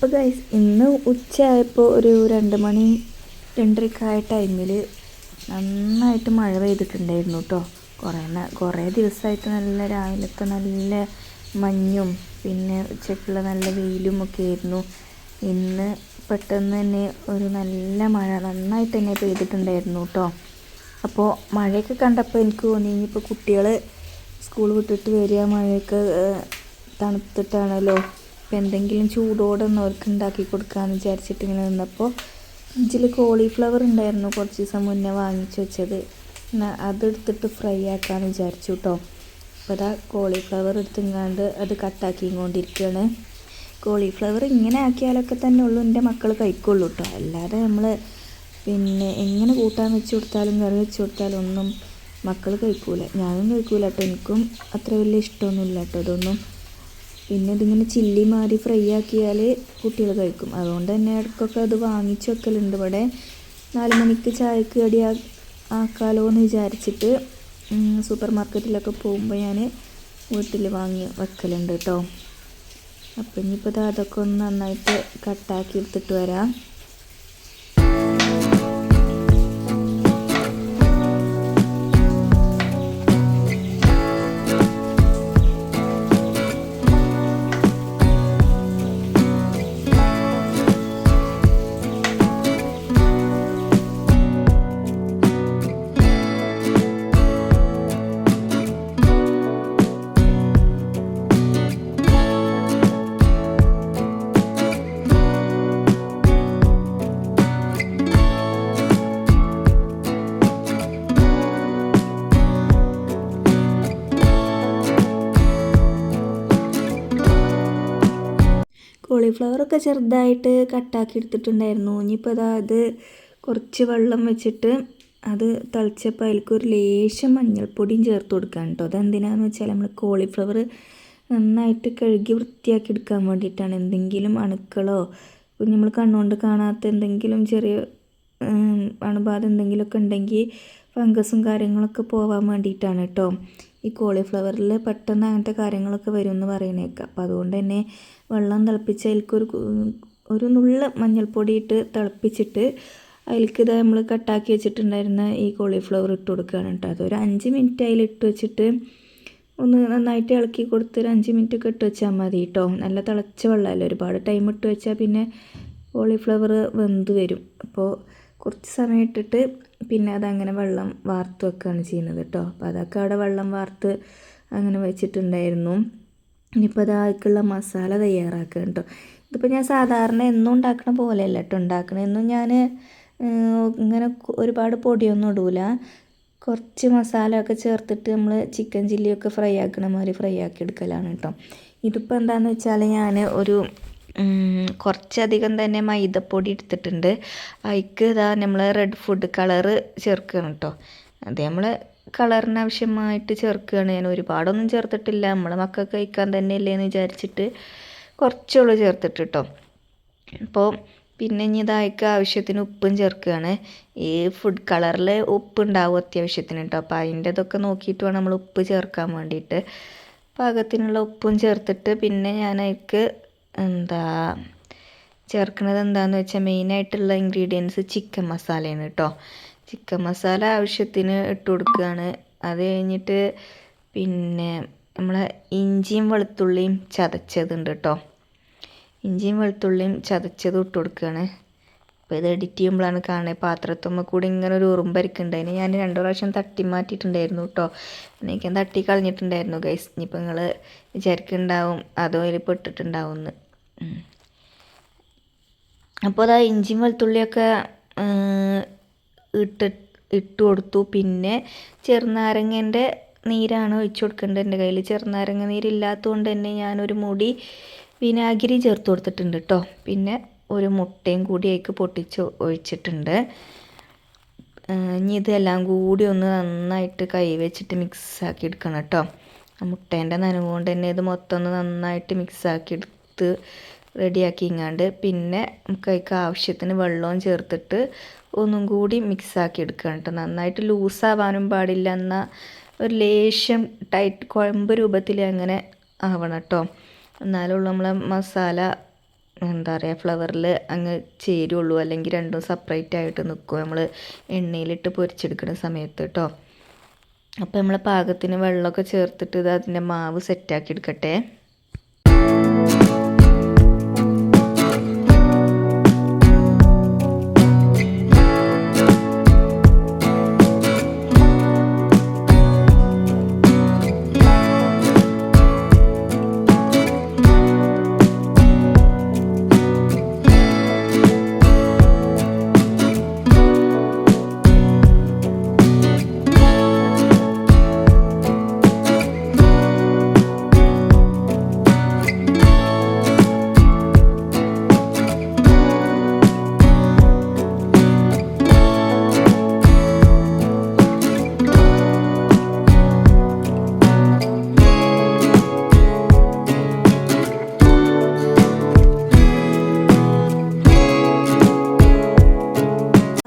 അപ്പോൾ ഗൈസ് ഇന്ന് ഉച്ചയായപ്പോൾ ഒരു രണ്ട് മണി രണ്ടരക്കായ ടൈമിൽ നന്നായിട്ട് മഴ പെയ്തിട്ടുണ്ടായിരുന്നു കേട്ടോ കുറേ കുറേ ദിവസമായിട്ട് നല്ല രാവിലത്തെ നല്ല മഞ്ഞും പിന്നെ ഉച്ചയ്ക്കുള്ള നല്ല വെയിലും ഒക്കെ ആയിരുന്നു. ഇന്ന് പെട്ടെന്ന് തന്നെ ഒരു നല്ല മഴ നന്നായിട്ട് തന്നെ പെയ്തിട്ടുണ്ടായിരുന്നു കേട്ടോ അപ്പോൾ മഴയൊക്കെ കണ്ടപ്പോൾ എനിക്ക് തോന്നി ഇനിയിപ്പോൾ കുട്ടികൾ സ്കൂൾ വിട്ടിട്ട് വരിക മഴയൊക്കെ തണുത്തിട്ടാണല്ലോ. അപ്പം എന്തെങ്കിലും ചൂടോടെ ഒന്ന് അവർക്ക് ഉണ്ടാക്കി കൊടുക്കാമെന്ന് വിചാരിച്ചിട്ട് ഇങ്ങനെ നിന്നപ്പോൾ ഇതിൽ കോളിഫ്ലവർ ഉണ്ടായിരുന്നു കുറച്ച് ദിവസം മുന്നേ വാങ്ങിച്ചു വെച്ചത്. അതെടുത്തിട്ട് ഫ്രൈ ആക്കാമെന്ന് വിചാരിച്ചു കേട്ടോ അപ്പോൾ അതാ കോളിഫ്ലവർ എടുത്തിങ്ങാണ്ട് അത് കട്ടാക്കിയും കൊണ്ടിരിക്കുകയാണ് കോളിഫ്ലവർ ഇങ്ങനെ ആക്കിയാലൊക്കെ തന്നെ ഉള്ളൂ എന്റെ മക്കൾ കഴിക്കുള്ളൂ കേട്ടോ അല്ലാതെ നമ്മൾ പിന്നെ എങ്ങനെ കൂട്ടാൻ വെച്ച് കൊടുത്താലും കറി വെച്ച് കൊടുത്താലും ഒന്നും മക്കൾ കഴിക്കൂല. ഞാനും കഴിക്കൂല കേട്ടോ എനിക്കും അത്ര വലിയ ഇഷ്ടമൊന്നുമില്ല കേട്ടോ ഇതൊന്നും പിന്നെ ഇതിങ്ങനെ ചില്ലി മാറി ഫ്രൈ ആക്കിയാൽ കുട്ടികൾ കഴിക്കും. അതുകൊണ്ട് തന്നെ ഇടയ്ക്കൊക്കെ അത് വാങ്ങിച്ച് വെക്കലുണ്ട്. ഇവിടെ നാല് മണിക്ക് ചായക്ക് കടി ആക്കാലോ എന്ന് വിചാരിച്ചിട്ട് സൂപ്പർ മാർക്കറ്റിലൊക്കെ പോകുമ്പോൾ ഞാൻ വീട്ടിൽ വാങ്ങി വെക്കലുണ്ട് കേട്ടോ അപ്പം ഇനിയിപ്പോൾ അതൊക്കെ ഒന്ന് നന്നായിട്ട് കട്ടാക്കി എടുത്തിട്ട് വരാം. കോളിഫ്ലവറൊക്കെ ചെറുതായിട്ട് കട്ടാക്കി എടുത്തിട്ടുണ്ടായിരുന്നു. ഇനിയിപ്പോൾ അതാ അത് കുറച്ച് വെള്ളം വെച്ചിട്ട് അത് തിളച്ചപ്പോൾ അതിലേക്ക് ഒരു ലേശം മഞ്ഞൾപ്പൊടിയും ചേർത്ത് കൊടുക്കാൻ കേട്ടോ. അതെന്തിനാന്ന് വെച്ചാൽ നമ്മൾ കോളിഫ്ലവർ നന്നായിട്ട് കഴുകി വൃത്തിയാക്കി എടുക്കാൻ വേണ്ടിയിട്ടാണ്. എന്തെങ്കിലും അണുക്കളോ നമ്മൾ കണ്ണുകൊണ്ട് കാണാത്ത എന്തെങ്കിലും ചെറിയ അണുബാധ എന്തെങ്കിലുമൊക്കെ ഉണ്ടെങ്കിൽ ഫംഗസും കാര്യങ്ങളൊക്കെ പോവാൻ വേണ്ടിയിട്ടാണ് കേട്ടോ. ഈ കോളിഫ്ലവറിൽ പെട്ടെന്ന് അങ്ങനത്തെ കാര്യങ്ങളൊക്കെ വരും എന്ന് പറയുന്നേക്കാം. അപ്പോൾ അതുകൊണ്ട് തന്നെ വെള്ളം തിളപ്പിച്ച് അതിൽക്കൊരു ഒരു നുള്ള മഞ്ഞൾപ്പൊടി ഇട്ട് തിളപ്പിച്ചിട്ട് അതിലേക്ക് ഇത് നമ്മൾ കട്ടാക്കി വെച്ചിട്ടുണ്ടായിരുന്ന ഈ കോളിഫ്ലവർ ഇട്ട് കൊടുക്കുകയാണ് കേട്ടോ അതൊരു അഞ്ച് മിനിറ്റ് അതിൽ ഇട്ട് വെച്ചിട്ട് ഒന്ന് നന്നായിട്ട് ഇളക്കി കൊടുത്ത് ഒരു അഞ്ച് മിനിറ്റ് ഒക്കെ ഇട്ട് വെച്ചാൽ മതി കേട്ടോ നല്ല തിളച്ച വെള്ളമല്ലേ ഒരുപാട് ടൈം ഇട്ട് വെച്ചാൽ പിന്നെ കോളിഫ്ലവർ വെന്ത് വരും. അപ്പോൾ കുറച്ച് സമയം ഇട്ടിട്ട് പിന്നെ അതങ്ങനെ വെള്ളം വാർത്ത് വെക്കുകയാണ് ചെയ്യുന്നത് കേട്ടോ അപ്പോൾ അതൊക്കെ അവിടെ വെള്ളം വാർത്ത് അങ്ങനെ വെച്ചിട്ടുണ്ടായിരുന്നു. ഇനിയിപ്പോൾ അതാൾക്കുള്ള മസാല തയ്യാറാക്കുക കേട്ടോ ഇതിപ്പോൾ ഞാൻ സാധാരണ എന്നും ഉണ്ടാക്കണ പോലെയല്ല കേട്ടോ ഉണ്ടാക്കണത് എന്നും ഞാൻ ഇങ്ങനെ ഒരുപാട് പൊടിയൊന്നും ഇടൂല. കുറച്ച് മസാല ഒക്കെ ചേർത്തിട്ട് നമ്മൾ ചിക്കൻ ചില്ലിയൊക്കെ ഫ്രൈ ആക്കണ മാതിരി ഫ്രൈ ആക്കി എടുക്കലാണ് കേട്ടോ ഇതിപ്പോൾ എന്താണെന്ന് വെച്ചാൽ ഞാൻ ഒരു കുറച്ചധികം തന്നെ മൈദപ്പൊടി എടുത്തിട്ടുണ്ട്. അതിക്ക് ഇതാ നമ്മൾ റെഡ് ഫുഡ് കളറ് ചേർക്കുകയാണ് കേട്ടോ അത് നമ്മൾ കളറിന് ആവശ്യമായിട്ട് ചേർക്കുകയാണ് ഞാൻ ഒരുപാടൊന്നും ചേർത്തിട്ടില്ല. നമ്മൾ മക്കൾക്ക് കഴിക്കാൻ തന്നെയല്ലേ എന്ന് വിചാരിച്ചിട്ട് കുറച്ചുള്ളൂ ചേർത്തിട്ട് കേട്ടോ അപ്പോൾ പിന്നെ ഇനി ഇതായിക്ക് ആവശ്യത്തിന് ഉപ്പും ചേർക്കുകയാണ് ഈ ഫുഡ് കളറിൽ ഉപ്പ് ഉണ്ടാവും അത്യാവശ്യത്തിന് കേട്ടോ അപ്പോൾ അതിന്റെ ഇതൊക്കെ നോക്കിയിട്ട് വേണം നമ്മൾ ഉപ്പ് ചേർക്കാൻ വേണ്ടിയിട്ട്. പാകത്തിനുള്ള ഉപ്പും ചേർത്തിട്ട് പിന്നെ ഞാൻ അതിക്ക് എന്താ ചേർക്കുന്നത് എന്താണെന്ന് വെച്ചാൽ മെയിനായിട്ടുള്ള ഇൻഗ്രീഡിയൻസ് ചിക്കൻ മസാലയാണ് കേട്ടോ ചിക്കൻ മസാല ആവശ്യത്തിന് ഇട്ട് കൊടുക്കുകയാണ് അത് കഴിഞ്ഞിട്ട് പിന്നെ നമ്മൾ ഇഞ്ചിയും വെളുത്തുള്ളിയും ചതച്ചതുണ്ട് കേട്ടോ ഇഞ്ചിയും വെളുത്തുള്ളിയും ചതച്ചതും ഇട്ട് കൊടുക്കുകയാണ് അപ്പോൾ ഇത് എഡിറ്റ് ചെയ്യുമ്പോഴാണ് കാണുന്നത് പാത്രത്തുമ്മ കൂടി ഇങ്ങനെ ഒരു ഉറുമ്പരിക്കുണ്ട് അതിന് ഞാൻ രണ്ട് പ്രാവശ്യം തട്ടി മാറ്റിയിട്ടുണ്ടായിരുന്നു കേട്ടോ പിന്നെ എനിക്ക് തട്ടി കളഞ്ഞിട്ടുണ്ടായിരുന്നു ഗൈസ് ഇനിയിപ്പോൾ നിങ്ങൾ വിചാരിക്കുന്നുണ്ടാവും അതോ അതിൽ പെട്ടിട്ടുണ്ടാവും എന്ന് അപ്പോൾ അതാ ഇഞ്ചിയും വെളുത്തുള്ളിയൊക്കെ ഇട്ട് ഇട്ട് കൊടുത്തു. പിന്നെ ചെറുനാരങ്ങേന്റെ നീരാണ് ഒഴിച്ചു കൊടുക്കേണ്ടത് എന്റെ കയ്യിൽ ചെറുനാരങ്ങ നീരില്ലാത്തതുകൊണ്ട് തന്നെ ഞാനൊരു മുടി വിനാഗിരി ചേർത്ത് കൊടുത്തിട്ടുണ്ട് കേട്ടോ പിന്നെ ഒരു മുട്ടയും കൂടി അതിലേക്ക് പൊട്ടിച്ച് ഒഴിച്ചിട്ടുണ്ട്. ഇനി ഇതെല്ലാം കൂടി ഒന്ന് നന്നായിട്ട് കൈ വെച്ചിട്ട് മിക്സ് ആക്കി എടുക്കണം കേട്ടോ മുട്ടേന്റെ നനവ് കൊണ്ട് തന്നെ ഇത് മൊത്തം ഒന്ന് നന്നായിട്ട് മിക്സ് ആക്കി എടുത്ത് റെഡിയാക്കി ഇങ്ങാണ്ട് പിന്നെ അതിക്ക് ആവശ്യത്തിന് വെള്ളവും ചേർത്തിട്ട് ഒന്നും കൂടി മിക്സ് ആക്കി എടുക്കണം കേട്ടോ നന്നായിട്ട് ലൂസാവാനും പാടില്ല. എന്നാൽ ഒരു ലേശം ടൈറ്റ് കുഴമ്പ് രൂപത്തിൽ അങ്ങനെ ആവണം കേട്ടോ എന്നാലുള്ള നമ്മളെ മസാല എന്താ പറയുക ഫ്ലവറിൽ അങ്ങ് ചേരുള്ളൂ. അല്ലെങ്കിൽ രണ്ടും സെപ്പറേറ്റ് ആയിട്ട് നിൽക്കും. നമ്മൾ എണ്ണയിലിട്ട് പൊരിച്ചെടുക്കുന്ന സമയത്ത് കേട്ടോ അപ്പോൾ നമ്മൾ പാകത്തിന് വെള്ളമൊക്കെ ചേർത്തിട്ട് ഇത് അതിന്റെ മാവ് സെറ്റാക്കി എടുക്കട്ടെ.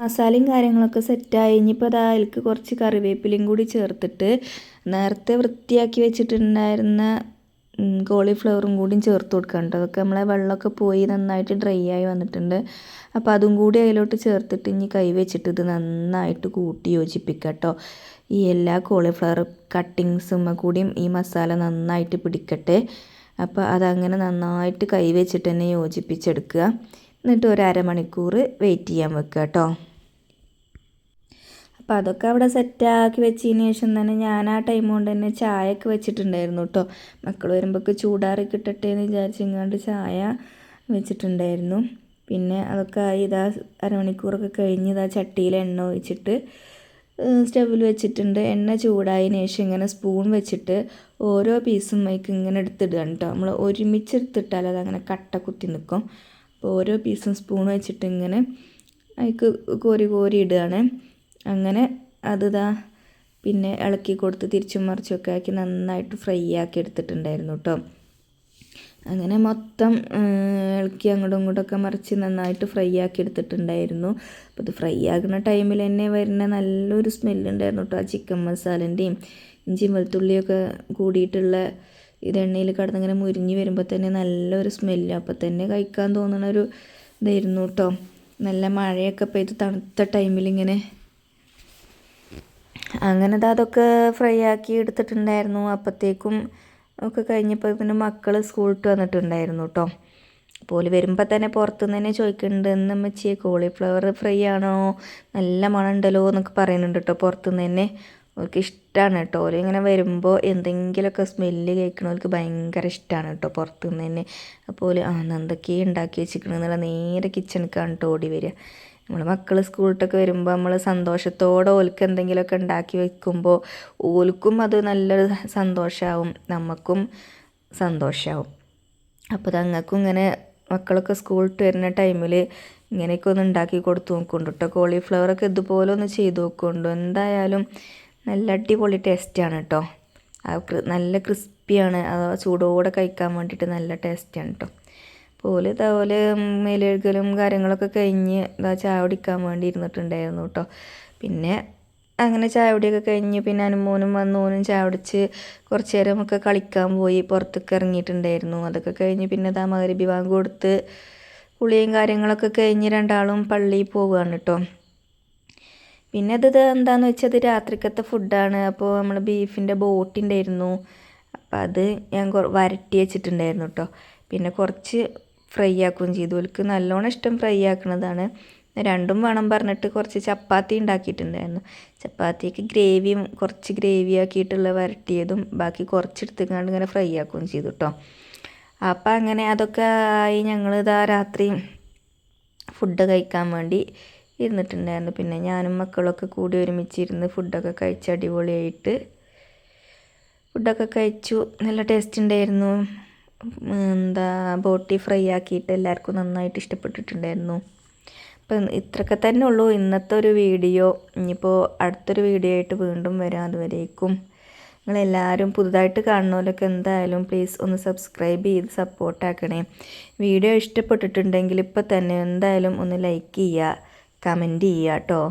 മസാലയും കാര്യങ്ങളൊക്കെ സെറ്റായി. ഇനിയിപ്പോൾ അതാ അതിലേക്ക് കുറച്ച് കറിവേപ്പിലയും കൂടി ചേർത്തിട്ട് നേരത്തെ വൃത്തിയാക്കി വെച്ചിട്ടുണ്ടായിരുന്ന കോളിഫ്ലവറും കൂടിയും ചേർത്ത് കൊടുക്കണം കേട്ടോ. അതൊക്കെ നമ്മളെ വെള്ളമൊക്കെ പോയി നന്നായിട്ട് ഡ്രൈ ആയി വന്നിട്ടുണ്ട്. അപ്പോൾ അതും കൂടി അതിലോട്ട് ചേർത്തിട്ട് ഇനി കൈ വെച്ചിട്ട് ഇത് നന്നായിട്ട് കൂട്ടി യോജിപ്പിക്കുക കേട്ടോ. ഈ എല്ലാ കോളിഫ്ലവർ കട്ടിങ്സും കൂടിയും ഈ മസാല നന്നായിട്ട് പിടിക്കട്ടെ. അപ്പോൾ അതങ്ങനെ നന്നായിട്ട് കൈ വെച്ചിട്ട് തന്നെ യോജിപ്പിച്ചെടുക്കുക. എന്നിട്ട് ഒരു അരമണിക്കൂർ വെയിറ്റ് ചെയ്യാൻ വെക്കുക കേട്ടോ. അപ്പോൾ അതൊക്കെ അവിടെ സെറ്റാക്കി വെച്ചതിന് ശേഷം തന്നെ ഞാൻ ആ ടൈം കൊണ്ട് തന്നെ ചായയൊക്കെ വെച്ചിട്ടുണ്ടായിരുന്നു കേട്ടോ മക്കൾ വരുമ്പോഴൊക്കെ ചൂടാറി കിട്ടട്ടെ എന്ന് വിചാരിച്ചിങ്ങാണ്ട് ചായ വെച്ചിട്ടുണ്ടായിരുന്നു. പിന്നെ അതൊക്കെ ഇതാ അരമണിക്കൂറൊക്കെ കഴിഞ്ഞ് ഇതാ ചട്ടിയിൽ എണ്ണ ഒഴിച്ചിട്ട് സ്റ്റവിൽ വെച്ചിട്ടുണ്ട്. എണ്ണ ചൂടായതിന് ശേഷം ഇങ്ങനെ സ്പൂൺ വെച്ചിട്ട് ഓരോ പീസും മൈക്ക് ഇങ്ങനെ എടുത്തിടുകയാണ് കേട്ടോ നമ്മൾ ഒരുമിച്ച് എടുത്തിട്ടാൽ അങ്ങനെ കട്ട കുത്തി നിൽക്കും അപ്പോൾ ഓരോ പീസും സ്പൂൺ വെച്ചിട്ട് ഇങ്ങനെ അതിക്ക് കോരി കോരി ഇടുകയാണ്. അങ്ങനെ അത് ഇതാ പിന്നെ ഇളക്കി കൊടുത്ത് തിരിച്ചും മറിച്ചൊക്കെ ആക്കി നന്നായിട്ട് ഫ്രൈ ആക്കി എടുത്തിട്ടുണ്ടായിരുന്നു കേട്ടോ അങ്ങനെ മൊത്തം ഇളക്കി അങ്ങോട്ടും ഇങ്ങോട്ടൊക്കെ മറിച്ച് നന്നായിട്ട് ഫ്രൈ ആക്കി എടുത്തിട്ടുണ്ടായിരുന്നു. അപ്പോൾ ഇത് ഫ്രൈ ആകുന്ന ടൈമിൽ തന്നെ വരുന്ന നല്ലൊരു സ്മെല്ലുണ്ടായിരുന്നു കേട്ടോ ആ ചിക്കൻ മസാലന്റെയും ഇഞ്ചി വെളുത്തുള്ളിയൊക്കെ കൂടിയിട്ടുള്ള ഇത് എണ്ണയിൽ കടന്നിങ്ങനെ മുരിഞ്ഞ് വരുമ്പോൾ തന്നെ നല്ലൊരു സ്മെല്ല്. അപ്പോൾ തന്നെ കഴിക്കാൻ തോന്നുന്ന ഒരു ഇതായിരുന്നു കേട്ടോ നല്ല മഴയൊക്കെ പെയ്ത് തണുത്ത ടൈമിൽ ഇങ്ങനെ അങ്ങനെ അതൊക്കെ ഫ്രൈ ആക്കി എടുത്തിട്ടുണ്ടായിരുന്നു. അപ്പോഴത്തേക്കും ഒക്കെ കഴിഞ്ഞപ്പോൾ പിന്നെ മക്കൾ സ്കൂളിട്ട് വന്നിട്ടുണ്ടായിരുന്നു കേട്ടോ അപ്പോൾ വരുമ്പോൾ തന്നെ പുറത്തുനിന്ന് തന്നെ ചോദിക്കുന്നുണ്ട് എന്ന് അമ്മച്ചിയെ കോളിഫ്ലവർ ഫ്രൈ ആണോ? നല്ല മണമുണ്ടല്ലോ എന്നൊക്കെ പറയുന്നുണ്ട് കേട്ടോ പുറത്തുനിന്ന് തന്നെ. അവർക്ക് ഇഷ്ടമാണ് കേട്ടോ ഓൽ ഇങ്ങനെ വരുമ്പോൾ എന്തെങ്കിലുമൊക്കെ സ്മെല്ല് കേൾക്കണവർക്ക് ഭയങ്കര ഇഷ്ടമാണ് കേട്ടോ പുറത്തുനിന്ന് തന്നെ. അപ്പോൾ ആ എന്തൊക്കെയാണ് ഉണ്ടാക്കി വെച്ചിരിക്കണമെന്നുള്ള നേരെ കിച്ചണിക്കാണ് കേട്ടോ ഓടി വരിക നമ്മൾ മക്കൾ സ്കൂളിട്ടൊക്കെ വരുമ്പോൾ നമ്മൾ സന്തോഷത്തോടെ ഓൽക്ക് എന്തെങ്കിലുമൊക്കെ ഉണ്ടാക്കി വെക്കുമ്പോൾ ഓൽക്കും അത് നല്ലൊരു സന്തോഷമാവും നമുക്കും സന്തോഷമാവും അപ്പോൾ തങ്ങൾക്കും ഇങ്ങനെ മക്കളൊക്കെ സ്കൂളിട്ട് വരുന്ന ടൈമിൽ ഇങ്ങനെയൊക്കെ ഒന്ന് ഉണ്ടാക്കി കൊടുത്തു നോക്കുന്നുണ്ട് കേട്ടോ കോളിഫ്ലവറൊക്കെ ഇതുപോലെ ഒന്ന് ചെയ്ത് നോക്കുന്നുണ്ട്. എന്തായാലും നല്ല അടിപൊളി ടേസ്റ്റാണ് കേട്ടോ നല്ല ക്രിസ്പിയാണ് ചൂടോടെ കഴിക്കാൻ വേണ്ടിയിട്ട് നല്ല ടേസ്റ്റാണ് കേട്ടോ ഓൽ ഇതേപോലെ മേലെഴുകലും കാര്യങ്ങളൊക്കെ കഴിഞ്ഞ് ഇതാ ചായ കുടിക്കാൻ വേണ്ടി ഇരുന്നിട്ടുണ്ടായിരുന്നു കേട്ടോ. പിന്നെ അങ്ങനെ ചായ കുടിയൊക്കെ കഴിഞ്ഞ് പിന്നെ അനുമോനും വന്നോനും ചായ കുടിച്ച് കുറച്ച് നേരമൊക്കെ കളിക്കാൻ പോയി പുറത്തൊക്കെ ഇറങ്ങിയിട്ടുണ്ടായിരുന്നു. അതൊക്കെ കഴിഞ്ഞ് പിന്നെ ഇതാ മകരബി വിവാഹം കൊടുത്ത് കുളിയും കാര്യങ്ങളൊക്കെ കഴിഞ്ഞ് രണ്ടാളും പള്ളിയിൽ പോവുകയാണ് കേട്ടോ. പിന്നെ അത് എന്താണെന്ന് വെച്ചാൽ അത് രാത്രിക്കത്തെ ഫുഡാണ്. അപ്പോൾ നമ്മൾ ബീഫിന്റെ ബോട്ടുണ്ടായിരുന്നു. അപ്പോൾ അത് ഞാൻ വരട്ടി വെച്ചിട്ടുണ്ടായിരുന്നു കേട്ടോ. പിന്നെ കുറച്ച് ഫ്രൈ ആക്കുകയും ചെയ്തു. ഓൽക്ക് നല്ലോണം ഇഷ്ടം ഫ്രൈ ആക്കുന്നതാണ് രണ്ടും വേണം പറഞ്ഞിട്ട് കുറച്ച് ചപ്പാത്തി ഉണ്ടാക്കിയിട്ടുണ്ടായിരുന്നു. ചപ്പാത്തിക്ക് ഗ്രേവിയും കുറച്ച് ഗ്രേവി ആക്കിയിട്ടുള്ള വരട്ടിയതും ബാക്കി കുറച്ചെടുത്തുകൊണ്ട് ഇങ്ങനെ ഫ്രൈ ആക്കുകയും ചെയ്തു കേട്ടോ അപ്പം അങ്ങനെ അതൊക്കെ ആയി ഞങ്ങൾ ഇതാ രാത്രി ഫുഡ് കഴിക്കാൻ വേണ്ടി ഇരുന്നിട്ടുണ്ടായിരുന്നു. പിന്നെ ഞാനും മക്കളൊക്കെ കൂടി ഒരുമിച്ചിരുന്ന് ഫുഡൊക്കെ കഴിച്ച് അടിപൊളിയായിട്ട് ഫുഡൊക്കെ കഴിച്ചു. നല്ല ടേസ്റ്റ് ഉണ്ടായിരുന്നു. എന്താ ബോട്ടി ഫ്രൈ ആക്കിയിട്ട് എല്ലാവർക്കും നന്നായിട്ട് ഇഷ്ടപ്പെട്ടിട്ടുണ്ടായിരുന്നു. അപ്പം ഇത്രയൊക്കെ തന്നെ ഉള്ളൂ. ഇന്നത്തെ ഒരു വീഡിയോ ഇനിയിപ്പോൾ അടുത്തൊരു വീഡിയോ ആയിട്ട് വീണ്ടും വരാം അതുവരേക്കും. നിങ്ങളെല്ലാവരും പുതുതായിട്ട് കാണുന്നവരൊക്കെ എന്തായാലും പ്ലീസ് ഒന്ന് സബ്സ്ക്രൈബ് ചെയ്ത് സപ്പോർട്ടാക്കണേ വീഡിയോ ഇഷ്ടപ്പെട്ടിട്ടുണ്ടെങ്കിൽ ഇപ്പോൾ തന്നെ എന്തായാലും ഒന്ന് ലൈക്ക് ചെയ്യുക കമന്റ് ചെയ്യുക കേട്ടോ